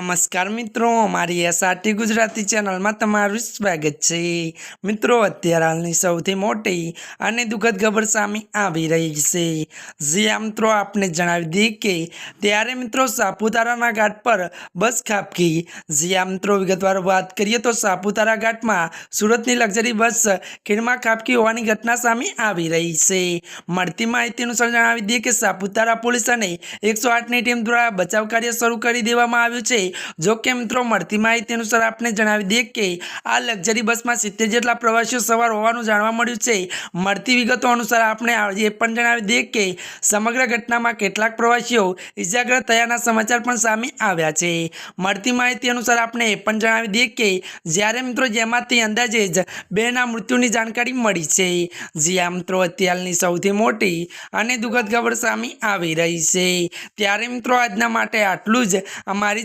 નમસ્કાર મિત્રો મારી એસઆરટી ગુજરાતી ચેનલમાં તમારું સ્વાગત છે. મિત્રો, અત્યારે હાલની સૌથી મોટી અને દુઃખદ ખબર સામે આવી રહી છે. જ્યાં મિત્રો, આપને જણાવી દઈએ કે ત્યારે મિત્રો સાપુતારાના ઘાટ પર બસ ખાબકી. જ્યાં મિત્રો, વિગતવાર વાત કરીએ તો સાપુતારા ઘાટમાં સુરતની લક્ઝરી બસ ખીણમાં ખાબકી હોવાની ઘટના સામે આવી રહી છે. મળતી માહિતી અનુસાર જણાવી દઈએ કે સાપુતારા પોલીસ અને એકસો આઠની ટીમ દ્વારા બચાવ કાર્ય શરૂ કરી દેવામાં આવ્યું છે. જો કે મિત્રો, મળતી માહિતી અનુસાર આપને જણાવી દઈએ કે આ લક્ઝરી બસમાં સિત્તેર જેટલા પ્રવાસીઓ સવાર હોવાનું જાણવા મળ્યું છે. મળતી વિગતો અનુસાર આપણે એ પણ જણાવી દઈએ કે સમગ્ર ઘટનામાં કેટલાક પ્રવાસીઓ ઇજાગ્રસ્ત થયાના સમાચાર પણ સામે આવ્યા છે. મળતી માહિતી અનુસાર આપણે એ પણ જણાવી દઈએ કે જ્યારે મિત્રો, જેમાંથી અંદાજે જ બેના મૃત્યુની જાણકારી મળી છે. જ્યાં મિત્રો, અત્યારની સૌથી મોટી અને દુઃખદ ખબર સામે આવી રહી છે. ત્યારે મિત્રો, આજના માટે આટલું જ. અમારી